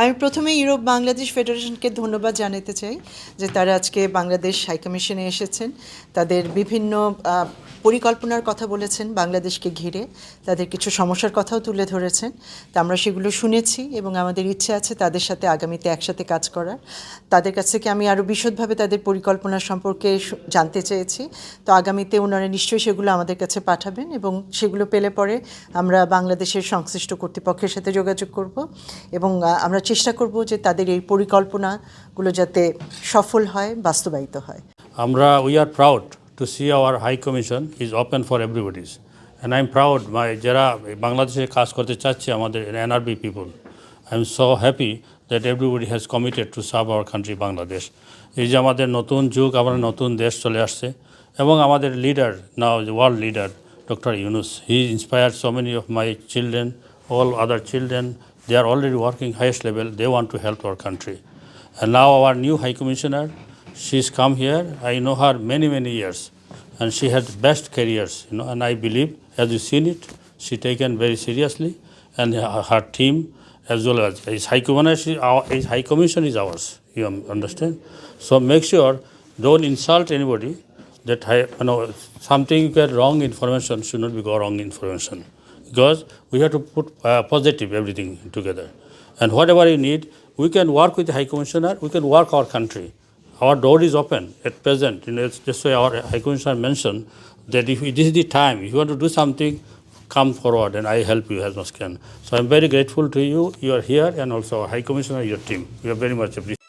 আমি প্রথমে ইউরোপ বাংলাদেশ ফেডারেশনকে ধন্যবাদ জানাতে চাই যে তারা আজকে বাংলাদেশ হাইকমিশনে এসেছেন। তাদের বিভিন্ন পরিকল্পনার কথা বলেছেন বাংলাদেশকে ঘিরে। তাদের কিছু সমস্যার কথাও তুলে ধরেছেন। তা আমরা সেগুলো শুনেছি এবং আমাদের ইচ্ছে আছে তাদের সাথে আগামীতে একসাথে কাজ করার। তাদের কাছ থেকে আমি আরও বিশদভাবে তাদের পরিকল্পনা সম্পর্কে জানতে চেয়েছি। তো আগামীতে ওনারা নিশ্চয়ই সেগুলো আমাদের কাছে পাঠাবেন এবং সেগুলো পেলে পরে আমরা বাংলাদেশের সংশ্লিষ্ট কর্তৃপক্ষের সাথে যোগাযোগ করব এবং আমরা চেষ্টা করব যে তাদের এই পরিকল্পনাগুলো যাতে সফল হয়, বাস্তবায়িত হয়। আমরা we are proud to see our high commission is open for everybody's and I am proud my যারা বাংলাদেশে কাজ করতে চাচ্ছে আমাদের people I am so happy that everybody has committed to serve our country Bangladesh এই যে আমাদের নতুন যুগ আমরা নতুন দেশ চলে আসছে এবং আমাদের leader now world leader doctor Yunus he inspired so many of my children all other children, they are already working highest level, they want to help our country. And now our new High Commissioner, she's come here, I know her many, many years, and she had best careers, you know, and I believe, as you've seen it, she taken very seriously, and her, team, as well as, is High Commissioner, our, is High Commission is ours, you understand? So make sure, don't insult anybody, that you know something you get wrong information should not be wrong information. Because we have to put uh, positive everything together. And whatever you need we can work with the high commissioner we can work our country our door is open at present. You know it's just why our high commissioner mentioned that if this is the time if you want to do something come forward and i help you as much can. So i'm very grateful to you. You are here and also high commissioner your team. We are very much appreciated